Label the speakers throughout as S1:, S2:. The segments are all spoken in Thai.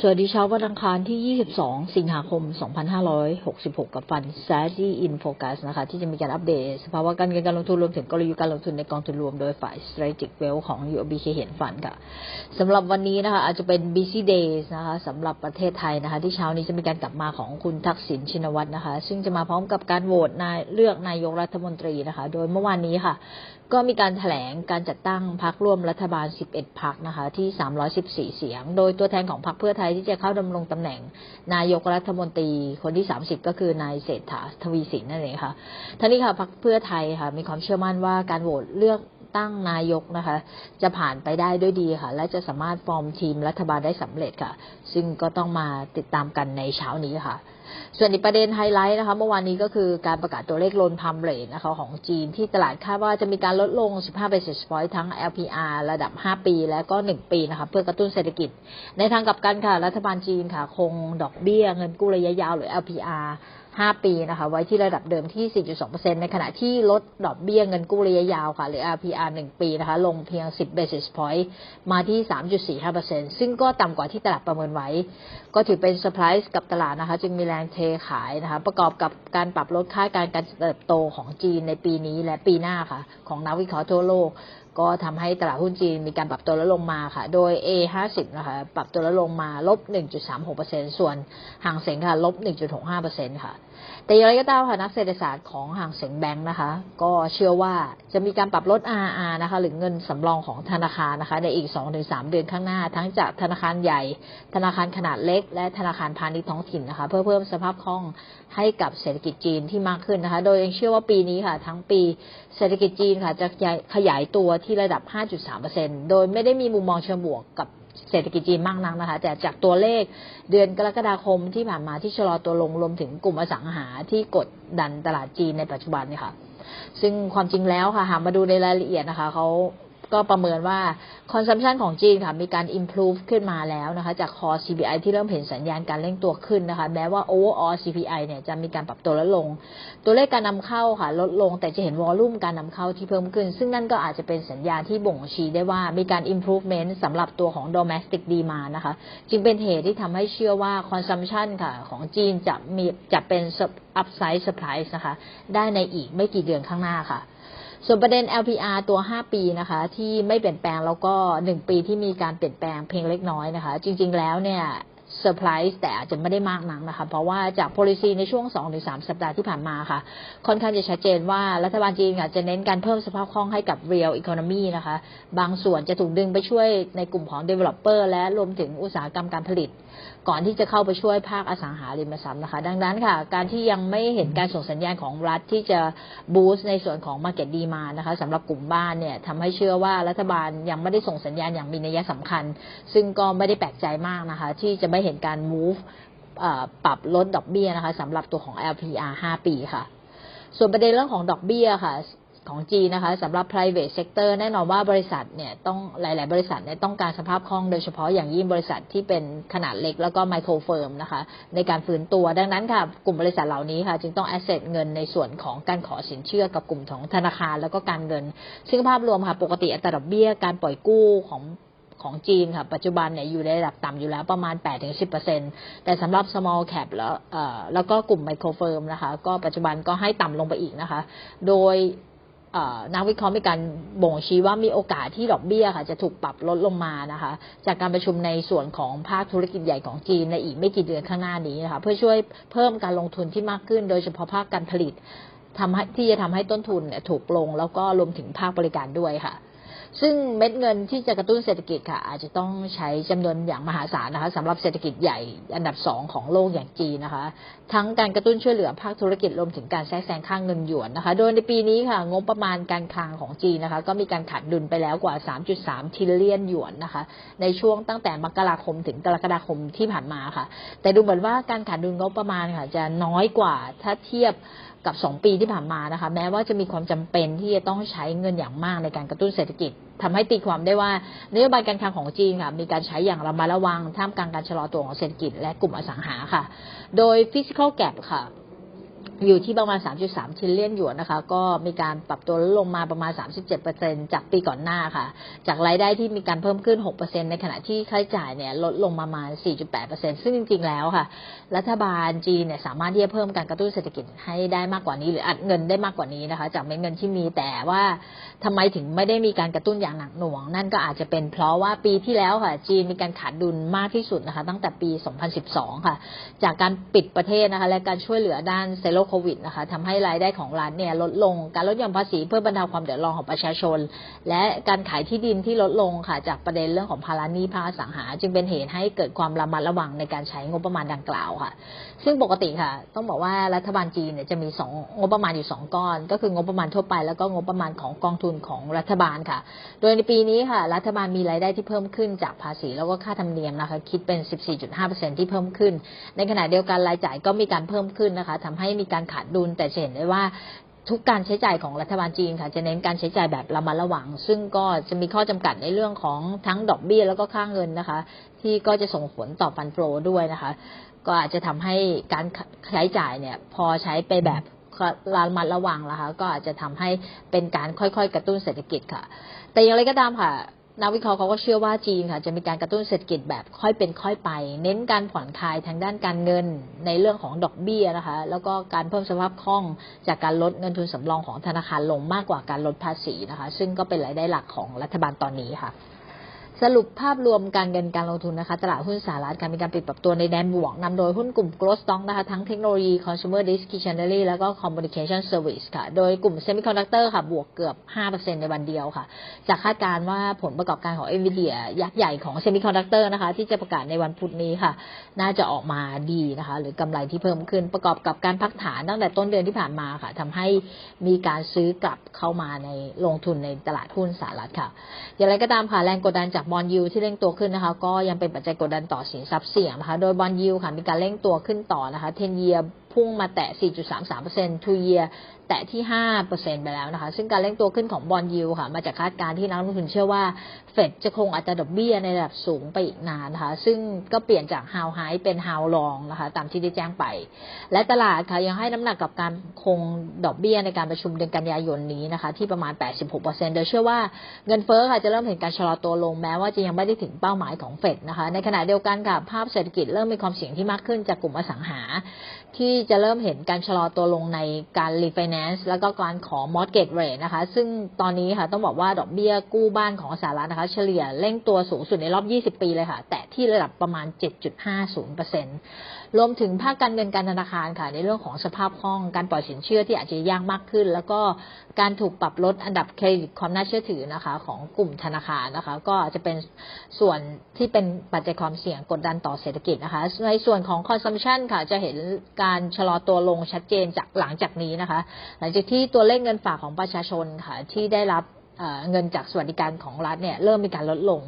S1: สวัสดีเช้าวันอังคารที่ 22 สิงหาคม 2566 กับฟัน Strategy in Focus นะคะ ที่จะมีการอัปเดต สภาวะการเงินการลงทุนรวมถึงกลยุทธ์การลงทุนในกองทุนรวมโดยฝ่าย Strategic Wealth ของ UOB เคเห็นฟันค่ะสำหรับวันนี้นะคะ อาจจะเป็น busy days นะคะสำหรับประเทศไทยนะคะ ที่เช้านี้จะมีการกลับมาของคุณทักษิณชินวัตรนะคะ ซึ่งจะมาพร้อมกับการโหวตนายเลือกนายกรัฐมนตรีนะคะ โดยเมื่อวานนี้ค่ะ ก็มีการถแถลงการจัดตั้งพักร่วมรัฐบาล 11พักนะคะที่ 314 เสียง โดยตัวแทนของพักเพื่อไทยที่จะเข้าดำรงตำแหน่ง นายกรัฐมนตรีคนที่ 30 ก็คือนายเศรษฐาทวีสินนั่นเองค่ะท่านี้ค่ะพักเพื่อไทยค่ะมีความเชื่อมั่นว่าการโหวตเลือกตั้งนายกนะคะ จะผ่านไปได้ด้วยดีค่ะ และจะสามารถฟอร์มทีมรัฐบาลได้สำเร็จค่ะ ซึ่งก็ต้องมาติดตามกันในเช้านี้ค่ะ ส่วนอีกประเด็นไฮไลท์นะคะเมื่อวานนี้ก็คือการประกาศตัวเลขโลนพัมเรทนะคะของจีนที่ตลาดคาดว่าจะมีการลดลง 15 basis point ทั้ง LPR ระดับ 5 ปีและก็ 1 ปีนะคะเพื่อกระตุ้นเศรษฐกิจ ในทางกลับกันค่ะ รัฐบาลจีนค่ะ คงดอกเบี้ยเงินกู้ระยะยาวหรือ LPR 5 ปีนะคะ ไว้ที่ระดับเดิมที่ 4.2%ในขณะที่ลดดอกเบี้ยเงินกู้ระยะยาวค่ะ หรือ RPR 1 ปีนะคะ ลงเพียง 10 basis point มาที่ 3.45%ซึ่งก็ต่ำกว่าที่ตลาดประเมินไว้ ก็ถือเป็นเซอร์ไพรส์กับตลาดนะคะ จึงมีแรงเทขายนะคะ ประกอบกับการปรับลดคาการการเติบโตของจีนในปีนี้และปีหน้าค่ะ ของนักวิเคราะห์ทั่วโลก ก็ทำให้ตลาดหุ้นจีนมีการปรับตัวลดลงมาค่ะ โดย A50 นะคะปรับตัวลดลงมาลบ 1.36%ส่วนหางเสงค่ะลบ 1.65%ค่ะ แต่อย่างไรก็ตามค่ะนักเศรษฐศาสตร์ของห่างเสงแบงค์นะคะ ก็เชื่อว่าจะมีการปรับลด RR นะคะ หรือเงินสำรองของธนาคารนะคะ ในอีก 2-3 เดือนข้างหน้า ทั้งจากธนาคารใหญ่ ธนาคารขนาดเล็ก และธนาคารพาณิชย์ท้องถิ่นนะคะ เพื่อเพิ่มสภาพคล่องให้กับเศรษฐกิจจีนที่มากขึ้นนะคะ โดยยังเชื่อว่าปีนี้ค่ะ ทั้งปีเศรษฐกิจจีนค่ะจะขยายตัวที่ระดับ 5.3%โดยไม่ได้มีมุมมองเชิงบวกกับ เศรษฐกิจจีนมากนักนะคะ แต่จากตัวเลขเดือนกรกฎาคมที่ผ่านมาที่ชะลอตัวลงรวมถึงกลุ่มอสังหาที่กดดันตลาดจีนในปัจจุบันเนี่ยค่ะ ซึ่งความจริงแล้วค่ะหากมาดูในรายละเอียดนะคะเขา ก็ประเมินว่าคอนซัมชันของจีนค่ะ มีการ improve ขึ้นมาแล้วนะคะ จาก core CPI ที่เริ่มเห็นสัญญาณการเร่งตัวขึ้นนะคะ แม้ว่า overall CPI เนี่ยจะมีการปรับตัวลดลง ตัวเลขการนำเข้าค่ะ ลดลง แต่จะเห็นวอลลุ่มการนำเข้าที่เพิ่มขึ้น ซึ่งนั่นก็อาจจะเป็นสัญญาณที่บ่งชี้ได้ว่ามีการ improvement สำหรับตัวของ domestic demand นะคะ จึงเป็นเหตุที่ทำให้เชื่อว่า consumption ค่ะ ของจีนจะมีจะเป็น upside surprise นะคะ ได้ในอีกไม่กี่เดือนข้างหน้าค่ะ ส่วนประเด็น LPR ตัว 5 ปีนะคะ ที่ไม่เปลี่ยนแปลงแล้วก็ 1 ปีที่มีการเปลี่ยนแปลงเพียงเล็กน้อยนะคะ จริง ๆ แล้วเนี่ย เซอร์ไพรส์แต่อาจจะไม่ได้มากนักนะคะ เพราะว่าจาก policy ในช่วง 2-3 สัปดาห์ที่ผ่านมาค่ะ ค่อนข้างจะชัดเจนว่ารัฐบาลจีนค่ะจะเน้นการเพิ่มสภาพคล่องให้กับ real economy นะคะ บางส่วนจะถูกดึงไปช่วยในกลุ่มของ developer และรวมถึงอุตสาหกรรมการผลิต ก่อนที่จะเข้าไปช่วยภาคอสังหาริมทรัพย์นะคะ ดังนั้นค่ะ การที่ยังไม่เห็นการส่งสัญญาณของรัฐที่จะบูสต์ในส่วนของ market demand นะคะสำหรับกลุ่มบ้านเนี่ยทำให้เชื่อว่ารัฐบาลยังไม่ได้ส่งสัญญาณอย่างมีนัยสำคัญ ซึ่งก็ไม่ได้แปลกใจมากนะคะ ที่จะไม่เห็นการ move ปรับลดดอกเบี้ยนะคะสำหรับตัวของ LPR 5 ปีค่ะ ส่วนประเด็นเรื่องของดอกเบี้ยค่ะของจีนนะคะสำหรับ private sector แน่นอนว่าบริษัทเนี่ยต้องหลาย ๆ บริษัทเนี่ยต้องการสภาพคล่องโดยเฉพาะอย่างยิ่งบริษัทที่เป็นขนาดเล็กแล้วก็ไมโครเฟิร์มนะคะ ในการฟื้นตัวดังนั้นค่ะ กลุ่มบริษัทเหล่านี้ค่ะจึงต้อง asset เงินในส่วนของการขอสินเชื่อกับกลุ่มของธนาคารแล้วก็การเงิน ซึ่งภาพรวมค่ะปกติอัตราดอกเบี้ยการปล่อยกู้ของ ของจีนค่ะปัจจุบันเนี่ยอยู่ในระดับต่ำอยู่แล้วประมาณ 8-10%แต่สำหรับ small cap แล้วแล้วก็กลุ่มไมโครเฟิร์มนะคะก็ปัจจุบันก็ให้ต่ำลงไปอีกนะคะ โดยนักวิเคราะห์มีการบ่งชี้ว่ามีโอกาสที่ดอกเบี้ยค่ะจะถูกปรับลดลงมานะคะ จากการประชุมในส่วนของภาคธุรกิจใหญ่ของจีนในอีกไม่กี่เดือนข้างหน้านี้นะคะเพื่อช่วยเพิ่มการลงทุนที่มากขึ้น โดยเฉพาะภาคการผลิตทำให้ที่จะทำให้ต้นทุนเนี่ยถูกลง แล้วก็รวมถึงภาคบริการด้วยค่ะ ซึ่งเม็ดเงินที่จะกระตุ้นเศรษฐกิจค่ะ อาจจะต้องใช้จำนวนอย่างมหาศาลนะคะสำหรับเศรษฐกิจใหญ่อันดับสองของโลกอย่างจีนนะคะ ทั้งการกระตุ้นช่วยเหลือภาคธุรกิจรวมถึงการแทรกแซงค่างเงินหยวนนะคะ โดยในปีนี้ค่ะ งบประมาณการคลังของจีนนะคะ ก็มีการขาดดุลไปแล้วกว่า 3.3 ทิลเลียนหยวนนะคะ ในช่วงตั้งแต่มกราคมถึงกรกฎาคมที่ผ่านมาค่ะ แต่ดูเหมือนว่าการขาดดุลงบประมาณค่ะ จะน้อยกว่าถ้าเทียบกับ 2 ปีที่ผ่านมานะคะ แม้ว่าจะมีความจำเป็นที่จะต้องใช้เงินอย่างมากในการกระตุ้นเศรษฐกิจทำให้ตีความได้ว่านโยบายการคลังของจีนค่ะมีการใช้อย่างระมัดระวังท่ามกลางการชะลอตัวของเศรษฐกิจและกลุ่มอสังหาค่ะ โดย physical gap ค่ะ อยู่ที่ประมาณ 3.3ทิลเลียนหยวนนะคะ ก็มีการปรับตัวลดลงมาประมาณ 37%จากปีก่อนหน้าค่ะ จากรายได้ที่มีการเพิ่มขึ้น 6%ในขณะที่ค่าใช้จ่ายเนี่ยลดลงมาประมาณ 4.8%ซึ่งจริง ๆ แล้วค่ะ รัฐบาลจีนเนี่ยสามารถที่จะเพิ่มการกระตุ้นเศรษฐกิจให้ได้มากกว่านี้ หรืออัดเงินได้มากกว่านี้นะคะ จากเม็ดเงินที่มีแต่ว่าทำไมถึงไม่ได้มีการกระตุ้นอย่างหนักหน่วง นั่นก็อาจจะเป็นเพราะว่าปีที่แล้วค่ะ จีนมีการขาดดุลมากที่สุดนะคะ ตั้งแต่ปี 2012 ค่ะ จากการปิดประเทศนะคะ และการช่วยเหลือด้านเซโรโควิดนะคะทำให้รายได้ของรัฐเนี่ยลดลง การลดหย่อนภาษีเพื่อบรรเทาความเดือดร้อนของประชาชน และการขายที่ดินที่ลดลงค่ะจากประเด็นเรื่องของภาระหนี้ภาคสังหา จึงเป็นเหตุให้เกิดความระมัดระวังในการใช้งบประมาณดังกล่าวค่ะ ซึ่งปกติค่ะ ต้องบอกว่ารัฐบาลจีนเนี่ยจะมีสองงบประมาณอยู่สองก้อน ก็คืองบประมาณทั่วไปแล้วก็งบประมาณของกองทุนของรัฐบาลค่ะ โดยในปีนี้ค่ะ รัฐบาลมีรายได้ที่เพิ่มขึ้นจากภาษีแล้วก็ค่าธรรมเนียมนะคะคิดเป็น 14.5%ที่เพิ่มขึ้น ในขณะเดียวกันรายจ่ายก็มีการเพิ่มขึ้นนะคะทำให้มีการขาดดุล แต่จะเห็นได้ว่าทุกการใช้จ่ายของรัฐบาลจีนค่ะจะเน้นการใช้จ่ายแบบระมัดระวัง ซึ่งก็จะมีข้อจำกัดในเรื่องของทั้งดอกเบี้ยแล้วก็ค่าเงินนะคะ ที่ก็จะส่งผลต่อฟันโฟลด้วยนะคะ ก็อาจจะทำให้การใช้จ่ายเนี่ยพอใช้ไปแบบระมัดระวังนะคะ ก็อาจจะทำให้เป็นการค่อยๆ กระตุ้นเศรษฐกิจค่ะ แต่อย่างไรก็ตามค่ะ นักวิเคราะห์เขาก็เชื่อว่าจีนค่ะจะมีการกระตุ้นเศรษฐกิจแบบค่อยเป็นค่อยไป เน้นการผ่อนคลายทางด้านการเงินในเรื่องของดอกเบี้ยนะคะ แล้วก็การเพิ่มสภาพคล่องจากการลดเงินทุนสำรองของธนาคารลงมากกว่าการลดภาษีนะคะ ซึ่งก็เป็นรายได้หลักของรัฐบาลตอนนี้ค่ะ สรุปภาพรวมการเงินการลงทุนนะคะตลาดหุ้นสหรัฐการมีการปิดปรับตัวในแดนบวกนำโดยหุ้นกลุ่ม growth stock นะคะทั้งเทคโนโลยี consumer discretionary แล้วก็ communication service ค่ะ โดยกลุ่ม semiconductor ค่ะบวกเกือบ 5%ในวันเดียวค่ะ จากคาดการณ์ว่าผลประกอบการของ nvidia ยักษ์ใหญ่ของ semiconductor นะคะ ที่จะประกาศในวันพุธนี้ค่ะ น่าจะออกมาดีนะคะ หรือกำไรที่เพิ่มขึ้นประกอบกับการพักฐานตั้งแต่ต้นเดือนที่ผ่านมาค่ะทำให้มีการซื้อกลับเข้ามาในลงทุนในตลาดหุ้นสหรัฐค่ะ อย่างไรก็ตามค่ะแรงกดดันจากบอลยูที่เร่งตัวขึ้นนะคะ ก็ยังเป็นปัจจัยกดดันต่อสินทรัพย์เสี่ยงนะคะ โดยบอลยูค่ะมีการเร่งตัวขึ้นต่อนะคะ 10 year พุ่งมาแตะ 4.33% two year แตะที่ 5%ไปแล้วนะคะ ซึ่งการเร่งตัวขึ้นของบอลยูค่ะ มาจากคาดการณ์ที่นักลงทุนเชื่อว่า เฟดจะคงอัตราดอกเบี้ยในระดับสูงไปอีกนานนะคะ ซึ่งก็เปลี่ยนจาก how high เป็น how long นะคะ ตามที่ได้แจ้งไป และตลาดค่ะยังให้น้ำหนักกับการคงดอกเบี้ยในการประชุมเดือนกันยายนนี้นะคะ ที่ประมาณ 86%โดยเชื่อว่าเงินเฟ้อค่ะจะเริ่มเห็นการชะลอตัวลงแม้ว่าจะยังไม่ได้ถึงเป้าหมายของเฟดนะคะ ในขณะเดียวกันค่ะภาพเศรษฐกิจเริ่มมีความเสี่ยงที่มากขึ้นจากกลุ่มอสังหา ที่จะเริ่มเห็นการชะลอตัวลงในการรีไฟแนนซ์แล้วก็การขอมอสเกตเรทนะคะ ซึ่งตอนนี้ค่ะต้องบอกว่าดอกเบี้ยกู้บ้านของสหรัฐนะคะ เฉลี่ยเร่งตัวสูงสุดในรอบ 20 ปีเลยค่ะ แต่ที่ระดับประมาณ 7.50% รวมถึงภาคการเงินการธนาคารค่ะ ในเรื่องของสภาพคล่องการปล่อยสินเชื่อที่อาจจะยากมากขึ้น แล้วก็การถูกปรับลดอันดับเครดิตความน่าเชื่อถือนะคะ ของกลุ่มธนาคารนะคะ ก็จะเป็นส่วนที่เป็นปัจจัยความเสี่ยงกดดันต่อเศรษฐกิจนะคะ ในส่วนของ consumption ค่ะจะเห็นการชะลอตัวลงชัดเจนจากหลังจากนี้นะคะ หลังจากที่ตัวเลขเงินฝากของประชาชนค่ะที่ได้รับ เงินจากสวัสดิการของรัฐเนี่ยเริ่มมีการลดลง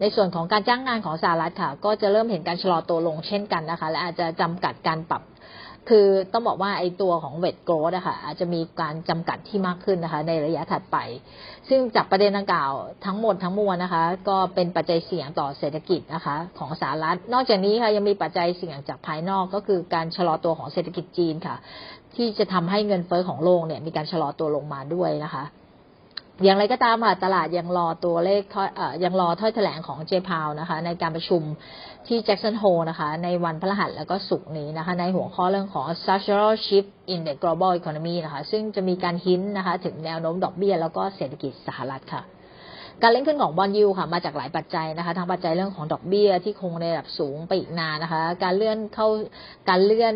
S1: ในส่วนของการจ้างงานของสหรัฐค่ะ ก็จะเริ่มเห็นการชะลอตัวลงเช่นกันนะคะ และอาจจะจำกัดการปรับ คือต้องบอกว่าไอ้ตัวของเวทโกรดอะค่ะอาจจะมีการจำกัดที่มากขึ้นนะคะ ในระยะถัดไป ซึ่งจากประเด็นดังกล่าวทั้งหมดทั้งมวลนะคะ ก็เป็นปัจจัยเสี่ยงต่อเศรษฐกิจนะคะ ของสหรัฐ นอกจากนี้ค่ะยังมีปัจจัยเสี่ยงจากภายนอกก็คือการชะลอตัวของเศรษฐกิจจีนค่ะ ที่จะทำให้เงินเฟ้อของโลกเนี่ยมีการชะลอตัวลงมาด้วยนะคะ อย่างไรก็ตามค่ะตลาดยังรอตัวเลขถ้อยยังรอถ้อยแถลงของเจพาวนะคะ ในการประชุมที่แจ็กสันโฮนะคะ ในวันพฤหัสแล้วก็ศุกร์นี้นะคะ ในหัวข้อเรื่องของ structural shift in the global economy นะคะ ซึ่งจะมีการหินนะคะ ถึงแนวโน้มดอกเบี้ยแล้วก็เศรษฐกิจสหรัฐค่ะ การเล่นขึ้นของบอลยูค่ะมาจากหลายปัจจัยนะคะทั้งปัจจัยเรื่องของดอกเบี้ยที่คงในระดับสูงไปอีกนานนะคะ การเลื่อนเข้าการเลื่อน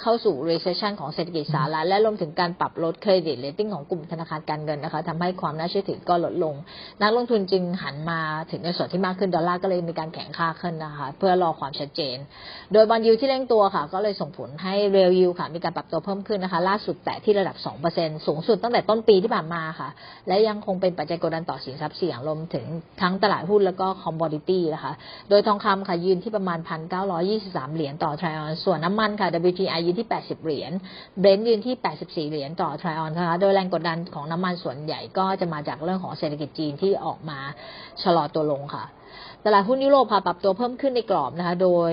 S1: เข้าสู่ recession ของเศรษฐกิจสหรัฐและรวมถึงการปรับลดเครดิตเรตติ้งของกลุ่มธนาคารการเงินนะคะทำให้ความน่าเชื่อถือก็ลดลง นักลงทุนจึงหันมาถึงในส่วนที่มากขึ้นดอลลาร์ก็เลยมีการแข็งค่าขึ้นนะคะเพื่อรอความชัดเจน โดยบอลยูที่เร่งตัวค่ะ ก็เลยส่งผลให้เรลยูค่ะ มีการปรับตัวเพิ่มขึ้นนะคะ ล่าสุดแตะที่ระดับ 2%สูงสุดตั้งแต่ต้นปีที่ผ่านมาค่ะ และยังคงเป็นปัจจัยกดดันต่อสินทรัพย์เสี่ยงรวมถึงทั้งตลาดหุ้นแล้วก็คอมมอดิตี้นะคะ โดยทองคำค่ะยืนที่ประมาณ 1,923 เหรียญต่อทริออน ส่วนน้ำมันค่ะ WTI ยืนที่ 80 เหรียญ เบรนท์ยืนที่ 84 เหรียญต่อทริออนนะคะ โดยแรงกดดันของน้ำมันส่วนใหญ่ก็จะมาจากเรื่องของเศรษฐกิจจีนที่ออกมาชะลอตัวลงค่ะ ตลาดหุ้นยุโรปค่ะปรับตัวเพิ่มขึ้นในกรอบนะคะ โดย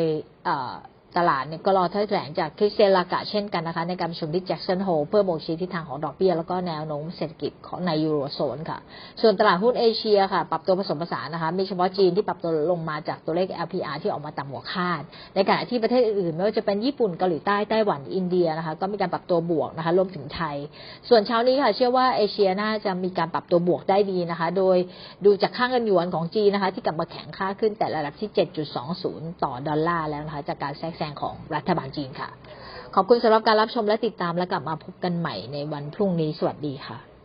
S1: ตลาดเนี่ยก็รอแถลงจากคริสเตียนลากาเช่นกันนะคะ ในการประชุมที่แจ็คสันโฮเพื่อบ่งชี้ทิศทางของดอกเบี้ย แล้วก็แนวโน้มเศรษฐกิจของในยูโรโซนค่ะ ส่วนตลาดหุ้นเอเชียค่ะ ปรับตัวผสมผสานนะคะ มีเฉพาะจีนที่ปรับตัวลงมาจากตัวเลข LPR ที่ออกมาต่ำกว่าคาด ในขณะที่ประเทศอื่นๆไม่ว่าจะเป็นญี่ปุ่นเกาหลีใต้ไต้หวันอินเดียนะคะ ก็มีการปรับตัวบวกนะคะรวมถึงไทย ส่วนเช้านี้ค่ะ เชื่อว่าเอเชียน่าจะมีการปรับตัวบวกได้ดีนะคะ โดยดูจากค่าเงินหยวนของจีนนะคะ ที่กลับมาแข็งค่าขึ้นแต่ระดับที่ 7.20 ต่อดอลลาร์แล้วนะคะจากการแทรกแซงของรัฐบาลจีนค่ะ ขอบคุณสำหรับการรับชมและติดตามและกลับมาพบกันใหม่ในวันพรุ่งนี้สวัสดีค่ะ